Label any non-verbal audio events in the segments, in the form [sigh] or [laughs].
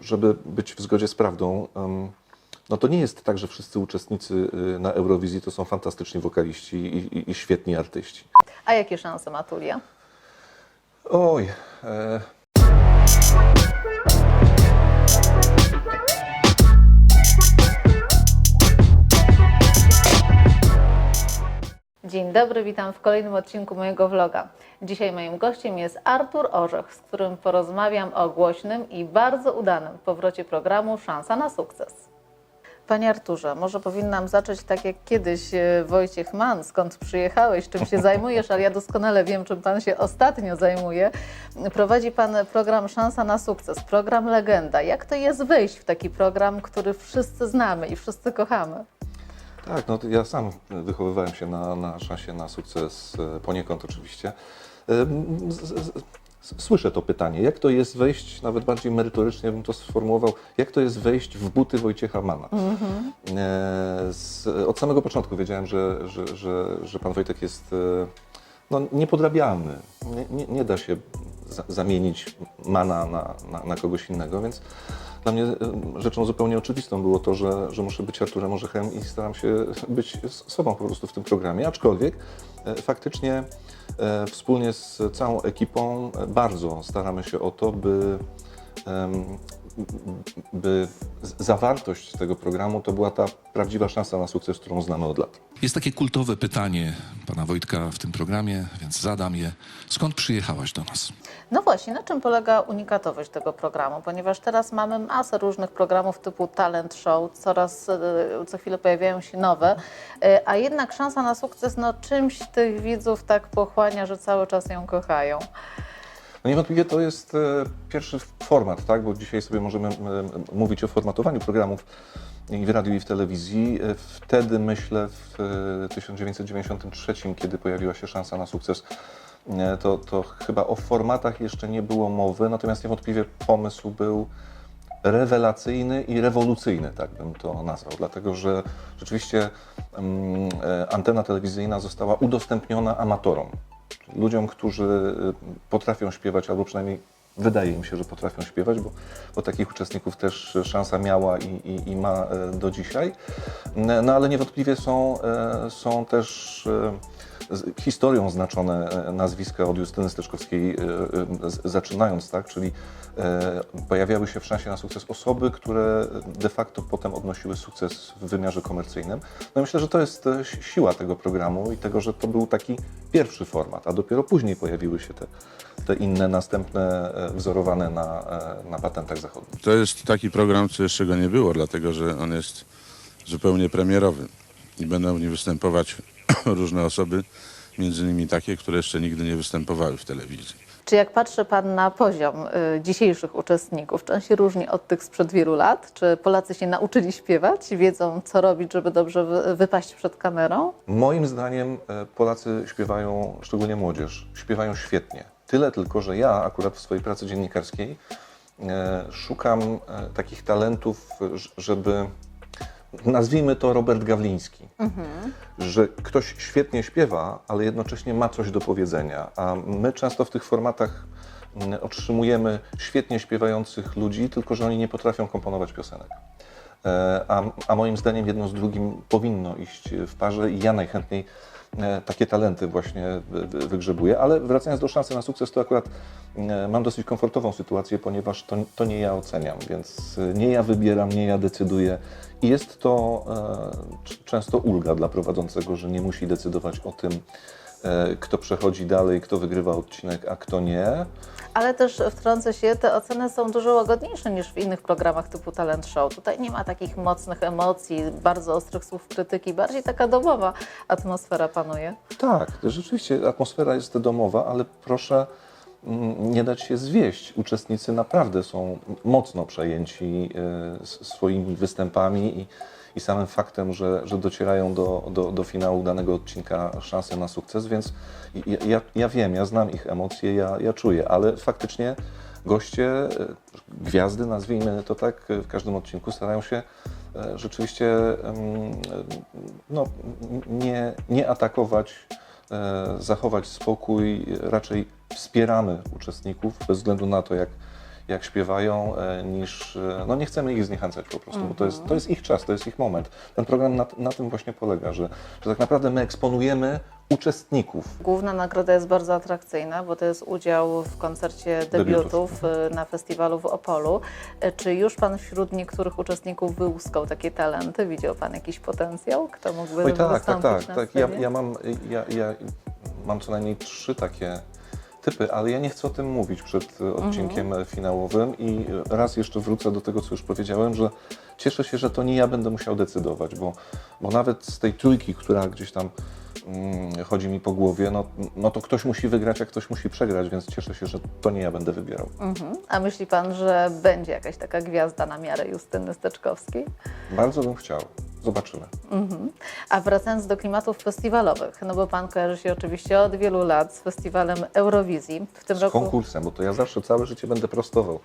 żeby być w zgodzie z prawdą, no to nie jest tak, że wszyscy uczestnicy y, na Eurowizji to są fantastyczni wokaliści i, i, i świetni artyści. A jakie szanse ma Tulia? Oj, e, Dzień dobry, witam w kolejnym odcinku mojego vloga. Dzisiaj moim gościem jest Artur Orzech, z którym porozmawiam o głośnym i bardzo udanym powrocie programu Szansa na sukces. Panie Arturze, może powinnam zacząć tak jak kiedyś e, Wojciech Mann, skąd przyjechałeś, czym się zajmujesz, ale ja doskonale wiem, czym Pan się ostatnio zajmuje. Prowadzi Pan program Szansa na sukces, program Legenda. Jak to jest wejść w taki program, który wszyscy znamy i wszyscy kochamy? tak, no ja sam wychowywałem się na, na szansie na sukces, e, poniekąd oczywiście. Słyszę to pytanie, jak to jest wejść, nawet bardziej merytorycznie bym to sformułował, jak to jest wejść w buty Wojciecha Mana. E, Z, od samego początku wiedziałem, że, że, że, że pan Wojtek jest e, no, niepodrabialny. Nie, nie, nie da się za, zamienić Mana na, na, na kogoś innego, więc dla mnie rzeczą zupełnie oczywistą było to, że, że muszę być Arturem Orzechem i staram się być sobą po prostu w tym programie, aczkolwiek e, faktycznie wspólnie z całą ekipą e, bardzo staramy się o to, by by zawartość tego programu to była ta prawdziwa szansa na sukces, którą znamy od lat. Jest takie kultowe pytanie pana Wojtka w tym programie, więc zadam je. Skąd przyjechałaś do nas? No właśnie, na czym polega unikatowość tego programu? Ponieważ teraz mamy masę różnych programów typu talent show, coraz e, co chwilę pojawiają się nowe, e, a jednak szansa na sukces no, czymś tych widzów tak pochłania, że cały czas ją kochają. No niewątpliwie to jest e, pierwszy format, tak? bo dzisiaj sobie możemy mówić o formatowaniu programów i w radiu i w telewizji. E, Wtedy myślę w e, 1993, kiedy pojawiła się szansa na sukces, e, to, to chyba o formatach jeszcze nie było mowy, natomiast niewątpliwie pomysł był rewelacyjny i rewolucyjny, tak bym to nazwał, dlatego że rzeczywiście mm, e, antena telewizyjna została udostępniona amatorom, ludziom, którzy e, potrafią śpiewać, albo przynajmniej wydaje im się, że potrafią śpiewać, bo, bo takich uczestników też szansa miała i, i, i ma e, do dzisiaj. No ale niewątpliwie są, e, są też e, historią znaczone nazwiska od Justyny Steczkowskiej zaczynając, tak? czyli pojawiały się w szansie na sukces osoby, które de facto potem odnosiły sukces w wymiarze komercyjnym. No myślę, że to jest si- siła tego programu i tego, że to był taki pierwszy format, a dopiero później pojawiły się te, te inne, następne, wzorowane na, e, na patentach zachodnich. To jest taki program, co jeszcze go nie było, dlatego że on jest zupełnie premierowy i będą w nim występować [clears throat] różne osoby, między innymi takie, które jeszcze nigdy nie występowały w telewizji. Czy jak patrzy Pan na poziom y, dzisiejszych uczestników, czy on się różni od tych sprzed wielu lat? Czy Polacy się nauczyli śpiewać, wiedzą co robić, żeby dobrze wy, wypaść przed kamerą? Moim zdaniem e, Polacy śpiewają, szczególnie młodzież, śpiewają świetnie. Tyle tylko, że ja akurat w swojej pracy dziennikarskiej e, szukam e, takich talentów, żeby nazwijmy to Robert Gawliński, że ktoś świetnie śpiewa, ale jednocześnie ma coś do powiedzenia, a my często w tych formatach otrzymujemy świetnie śpiewających ludzi, tylko że oni nie potrafią komponować piosenek. E, A, a moim zdaniem jedno z drugim powinno iść w parze i ja najchętniej takie talenty właśnie wy- wy- wygrzebuję. Ale wracając do szansy na sukces, to akurat e, mam dosyć komfortową sytuację, ponieważ to, to nie ja oceniam, więc e, nie ja wybieram, nie ja decyduję. I jest to e, często ulga dla prowadzącego, że nie musi decydować o tym, e, kto przechodzi dalej, kto wygrywa odcinek, a kto nie. Ale też wtrącę się, te oceny są dużo łagodniejsze niż w innych programach typu talent show. Tutaj nie ma takich mocnych emocji, bardzo ostrych słów krytyki, bardziej taka domowa atmosfera panuje. Tak, rzeczywiście atmosfera jest domowa, ale proszę mm, nie dać się zwieść. Uczestnicy naprawdę są mocno przejęci e, swoimi występami i, i samym faktem, że, że docierają do, do, do finału danego odcinka szansę na sukces, więc ja, ja, ja wiem, ja znam ich emocje, ja, ja czuję, ale faktycznie goście, e, gwiazdy, nazwijmy to tak, e, w każdym odcinku starają się e, rzeczywiście no, nie, nie atakować, zachować spokój, raczej wspieramy uczestników bez względu na to, jak, jak śpiewają, e, niż, e, no nie chcemy ich zniechęcać po prostu, bo to jest, to jest ich czas, to jest ich moment. Ten program na, na tym właśnie polega, że, że tak naprawdę my eksponujemy uczestników. Główna nagroda jest bardzo atrakcyjna, bo to jest udział w koncercie debiutów y, na festiwalu w Opolu. Czy już Pan wśród niektórych uczestników wyłuskał takie talenty? Widział Pan jakiś potencjał? Kto mógłby Oj tak, tak, wystąpić tak, na tak. Ja, ja, mam, ja, ja mam co najmniej trzy takie typy, ale ja nie chcę o tym mówić przed e, odcinkiem e, finałowym i raz jeszcze wrócę do tego, co już powiedziałem, że cieszę się, że to nie ja będę musiał decydować, bo, bo nawet z tej trójki, która gdzieś tam mm, chodzi mi po głowie, no, no to ktoś musi wygrać, a ktoś musi przegrać, więc cieszę się, że to nie ja będę wybierał. Mhm. A myśli Pan, że będzie jakaś taka gwiazda na miarę Justyny Steczkowskiej? Bardzo bym chciał. Zobaczymy. Mhm. A wracając do klimatów festiwalowych, no bo Pan kojarzy się oczywiście od wielu lat z festiwalem Eurowizji. W tym Z roku... konkursem, bo to ja zawsze całe życie będę prostował.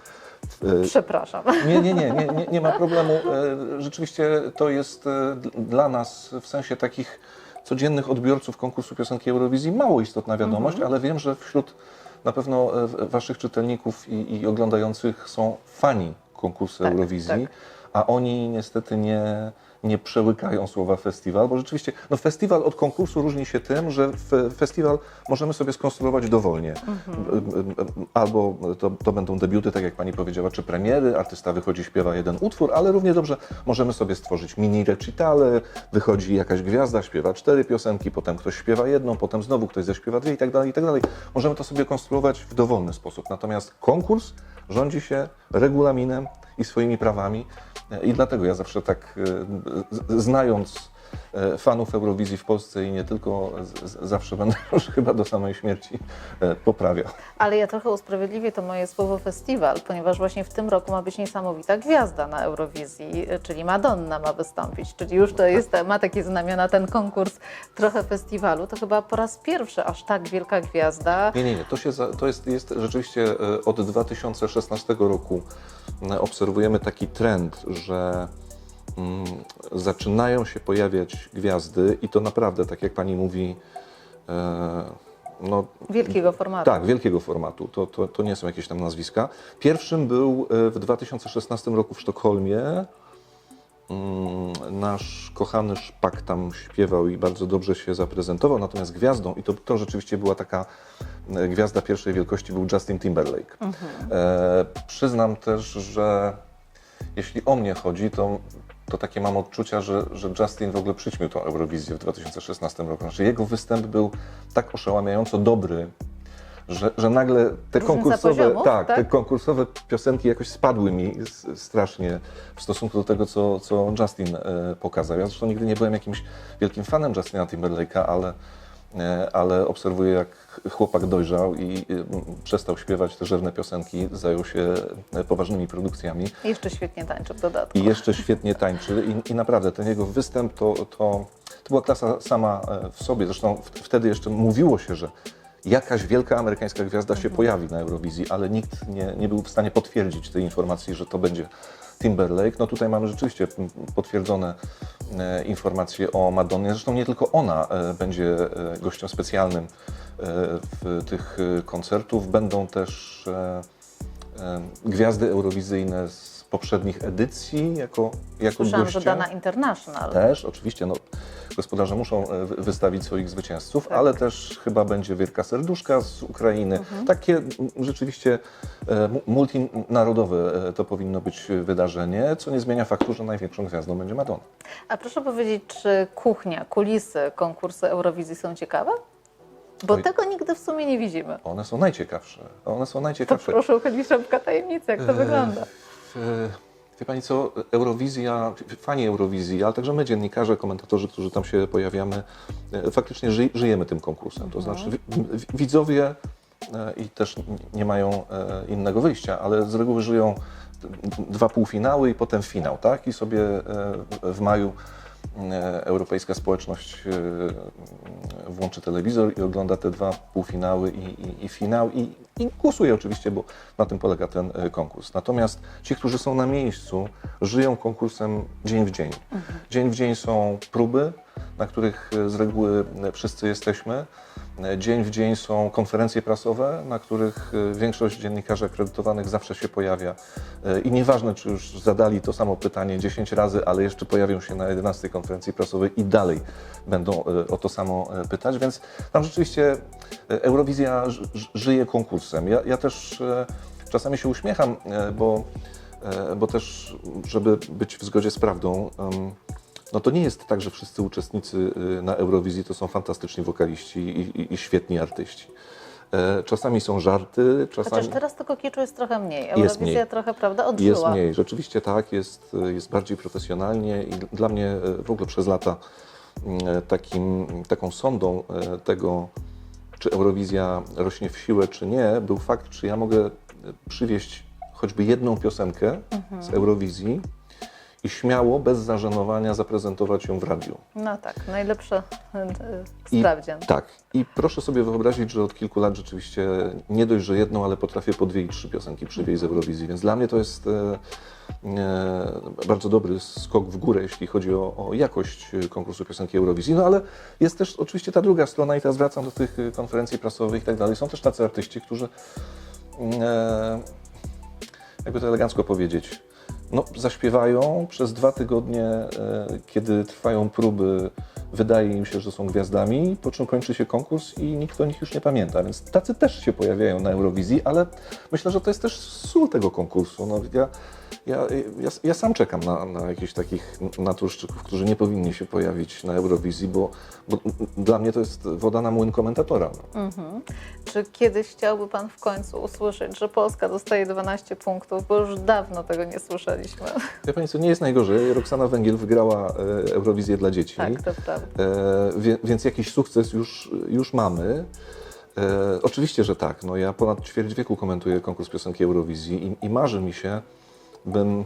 E, Przepraszam. Nie, nie, nie, nie, nie, nie ma [laughs] problemu. E, Rzeczywiście to jest e, dla nas w sensie takich codziennych odbiorców konkursu piosenki Eurowizji mało istotna wiadomość, ale wiem, że wśród na pewno waszych czytelników i, i oglądających są fani konkursu Tak, Eurowizji, tak. a oni niestety nie, nie przełykają słowa festiwal, bo rzeczywiście no festiwal od konkursu różni się tym, że festiwal możemy sobie skonstruować dowolnie. Albo to, to będą debiuty, tak jak pani powiedziała, czy premiery, artysta wychodzi, śpiewa jeden utwór, ale równie dobrze możemy sobie stworzyć mini recitale, wychodzi jakaś gwiazda, śpiewa cztery piosenki, potem ktoś śpiewa jedną, potem znowu ktoś zaśpiewa dwie i tak dalej, i tak dalej. Możemy to sobie konstruować w dowolny sposób. Natomiast konkurs rządzi się regulaminem i swoimi prawami i dlatego ja zawsze tak, e, znając e, fanów Eurowizji w Polsce i nie tylko, zawsze będę [laughs] już chyba do samej śmierci e, poprawiał. Ale ja trochę usprawiedliwię to moje słowo festiwal, ponieważ właśnie w tym roku ma być niesamowita gwiazda na Eurowizji, czyli Madonna ma wystąpić, czyli już to jest, ma takie znamiona ten konkurs trochę festiwalu. To chyba po raz pierwszy aż tak wielka gwiazda. Nie, nie, nie. To, się to jest, jest rzeczywiście e, od 2016 roku e, obserwujemy taki trend, że mm, zaczynają się pojawiać gwiazdy i to naprawdę, tak jak pani mówi, e, no, Wielkiego formatu. tak, wielkiego formatu. To, to, to nie są jakieś tam nazwiska. Pierwszym był e, w 2016 roku w Sztokholmie. Mm, Nasz kochany Szpak tam śpiewał i bardzo dobrze się zaprezentował, natomiast gwiazdą, i to, to rzeczywiście była taka e, gwiazda pierwszej wielkości, był Justin Timberlake. E, przyznam też, że jeśli o mnie chodzi, to, to takie mam odczucia, że, że Justin w ogóle przyćmił tą Eurowizję w 2016 roku. Znaczy jego występ był tak oszałamiająco dobry, że, że nagle te konkursowe, poziomów, tak, tak? te konkursowe piosenki jakoś spadły mi strasznie w stosunku do tego, co, co Justin e, pokazał. Ja zresztą nigdy nie byłem jakimś wielkim fanem Justina Timberlake'a, ale, e, ale obserwuję, jak chłopak dojrzał i przestał śpiewać te rzewne piosenki, zajął się e, poważnymi produkcjami. I jeszcze świetnie tańczy w dodatku. I jeszcze świetnie tańczy i, i naprawdę ten jego występ to, to, to była klasa sama w sobie. Zresztą w, wtedy jeszcze mówiło się, że jakaś wielka amerykańska gwiazda się pojawi na Eurowizji, ale nikt nie, nie był w stanie potwierdzić tej informacji, że to będzie Timberlake. No tutaj mamy rzeczywiście potwierdzone e, informacje o Madonnie. Zresztą nie tylko ona e, będzie e, gościem specjalnym w tych koncertów. Będą też gwiazdy eurowizyjne z poprzednich edycji jako, jako Słyszałam, goście. że Dana International. Też, oczywiście, no, gospodarze muszą e, wy- wystawić swoich zwycięzców, Tak. ale też chyba będzie Wielka Serduszka z Ukrainy. Mhm. Takie rzeczywiście e, mu- multinarodowe e, to powinno być wydarzenie, co nie zmienia faktu, że największą gwiazdą będzie Madonna. A proszę powiedzieć, czy kuchnia, kulisy konkursu Eurowizji są ciekawe? Bo Oj. tego nigdy w sumie nie widzimy. One są najciekawsze. One są To najciekawsze. proszę uchylić szybka tajemnica, jak to E, wygląda. W- Wie Pani co, Eurowizja, fani Eurowizji, ale także my, dziennikarze, komentatorzy, którzy tam się pojawiamy, e, faktycznie ży, żyjemy tym konkursem. To znaczy wi- wi- widzowie e, i też nie mają e, innego wyjścia, ale z reguły żyją dwa półfinały i potem finał, tak? I sobie e, w maju e, europejska społeczność e, włączy telewizor i ogląda te dwa półfinały i, i, i finał i, i głosuje oczywiście, bo na tym polega ten e, konkurs. Natomiast ci, którzy są na miejscu, żyją konkursem dzień w dzień. Dzień w dzień są próby, na których e, z reguły e, wszyscy jesteśmy. Dzień w dzień są konferencje prasowe, na których e, większość dziennikarzy akredytowanych zawsze się pojawia. E, I nieważne, czy już zadali to samo pytanie 10 razy, ale jeszcze pojawią się na 11 konferencji prasowej i dalej będą e, o to samo pytać, więc tam rzeczywiście Eurowizja żyje konkursem. Ja, ja też czasami się uśmiecham, bo, bo też, żeby być w zgodzie z prawdą, no to nie jest tak, że wszyscy uczestnicy y, na Eurowizji to są fantastyczni wokaliści i, i, i świetni artyści. E, Czasami są żarty, czasami Chociaż teraz tego kiczu jest trochę mniej. Eurowizja mniej. trochę, prawda, jest odżyła. mniej. Rzeczywiście tak, jest, jest bardziej profesjonalnie i dla mnie e, w ogóle przez lata e, takim, taką sondą tego, czy Eurowizja rośnie w siłę, czy nie, był fakt, czy ja mogę przywieźć choćby jedną piosenkę z Eurowizji i śmiało, bez zażenowania zaprezentować ją w radiu. No tak, najlepsze I- yy, sprawdzian. Tak. I proszę sobie wyobrazić, że od kilku lat rzeczywiście nie dość, że jedną, ale potrafię po dwie i trzy piosenki przywieźć z Eurowizji, więc dla mnie to jest e, e, bardzo dobry skok w górę, jeśli chodzi o, o jakość e, konkursu piosenki Eurowizji. No ale jest też oczywiście ta druga strona i teraz wracam do tych e, konferencji prasowych i tak dalej. Są też tacy artyści, którzy e, jakby to elegancko powiedzieć, no, zaśpiewają przez dwa tygodnie, e, kiedy trwają próby, wydaje im się, że są gwiazdami, po czym kończy się konkurs i nikt o nich już nie pamięta. Więc tacy też się pojawiają na Eurowizji, ale myślę, że to jest też sól tego konkursu. No, ja, ja, ja, ja sam czekam na, na jakichś takich naturszczyków, którzy nie powinni się pojawić na Eurowizji, bo, bo dla mnie to jest woda na młyn komentatora. No. Mhm. Czy kiedyś chciałby Pan w końcu usłyszeć, że Polska dostaje 12 punktów, bo już dawno tego nie słyszeliśmy. Ja co, nie jest najgorzej. Roxana Węgiel wygrała e, Eurowizję dla dzieci. Tak, to prawda. E, wie, więc jakiś sukces już, już mamy. E, oczywiście, że tak. No, ja ponad ćwierć wieku komentuję konkurs piosenki Eurowizji i, i marzy mi się, bym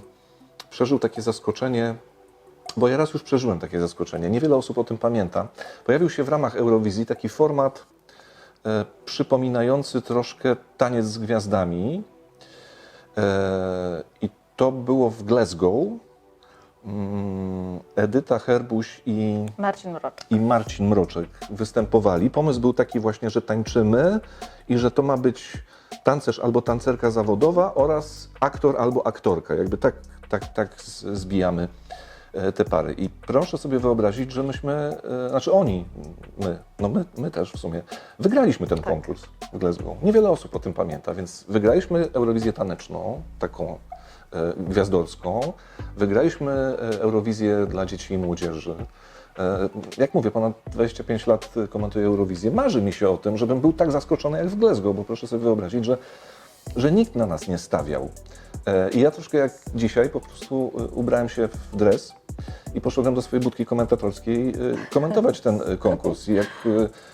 przeżył takie zaskoczenie, bo ja raz już przeżyłem takie zaskoczenie. Niewiele osób o tym pamięta. Pojawił się w ramach Eurowizji taki format e, przypominający troszkę taniec z gwiazdami. E, I to było w Glasgow. Mm, Edyta Herbuś i Marcin Mroczek. i Marcin Mroczek występowali. Pomysł był taki właśnie, że tańczymy i że to ma być tancerz albo tancerka zawodowa oraz aktor albo aktorka. Jakby tak, tak, tak zbijamy e, te pary. I proszę sobie wyobrazić, że myśmy, e, znaczy oni, my, no my, my też w sumie, wygraliśmy ten konkurs w Glasgow. Niewiele osób o tym pamięta, więc wygraliśmy Eurowizję taneczną, taką e, gwiazdorską. Wygraliśmy e, Eurowizję dla dzieci i młodzieży. E, Jak mówię, ponad 25 lat komentuję Eurowizję. Marzy mi się o tym, żebym był tak zaskoczony jak w Glasgow, bo proszę sobie wyobrazić, że, że nikt na nas nie stawiał. I ja troszkę jak dzisiaj po prostu ubrałem się w dres i poszedłem do swojej budki komentatorskiej komentować ten konkurs. I jak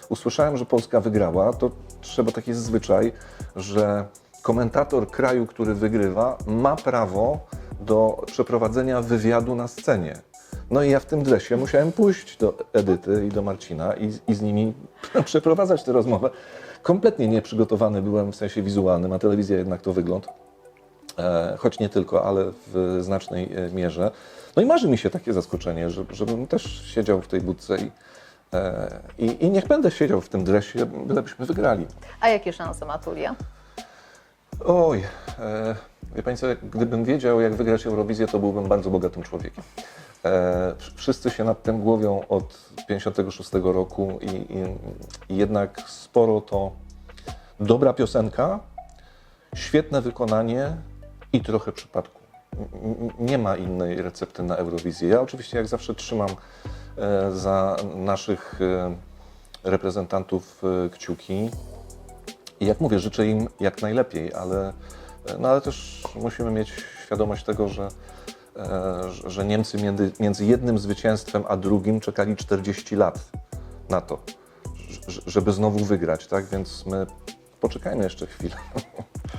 usłyszałem, że Polska wygrała, to trzeba taki zwyczaj, że komentator kraju, który wygrywa, ma prawo do przeprowadzenia wywiadu na scenie. No i ja w tym dresie musiałem pójść do Edyty i do Marcina i, i z nimi [laughs] przeprowadzać tę rozmowę. Kompletnie nieprzygotowany byłem w sensie wizualnym, a telewizja jednak to wygląd. E, choć nie tylko, ale w znacznej e, mierze. No i marzy mi się takie zaskoczenie, że, żebym też siedział w tej budce i, e, i, i niech będę siedział w tym dresie, bylebyśmy wygrali. A jakie szanse ma Tulia? Oj, e, wie Pani co, gdybym wiedział, jak wygrać Eurowizję, to byłbym bardzo bogatym człowiekiem. E, wsz- wszyscy się nad tym głowią od 56 roku i, i, i jednak sporo to dobra piosenka, świetne wykonanie i trochę przypadku. Nie ma innej recepty na Eurowizję. Ja oczywiście jak zawsze trzymam e, za naszych e, reprezentantów e, kciuki. I jak mówię, życzę im jak najlepiej, ale, no ale też musimy mieć świadomość tego, że, e, że- że Niemcy między, między jednym zwycięstwem a drugim czekali 40 lat na to, żeby znowu wygrać, tak? Więc my poczekajmy jeszcze chwilę.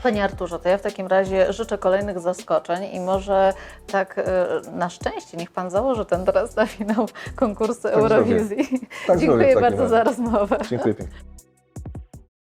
Panie Arturze, to ja w takim razie życzę kolejnych zaskoczeń i może tak e, na szczęście niech Pan założy ten teraz na finał konkursu zrobię. Eurowizji. Tak Dziękuję bardzo razie. za rozmowę. Dziękuję pięknie.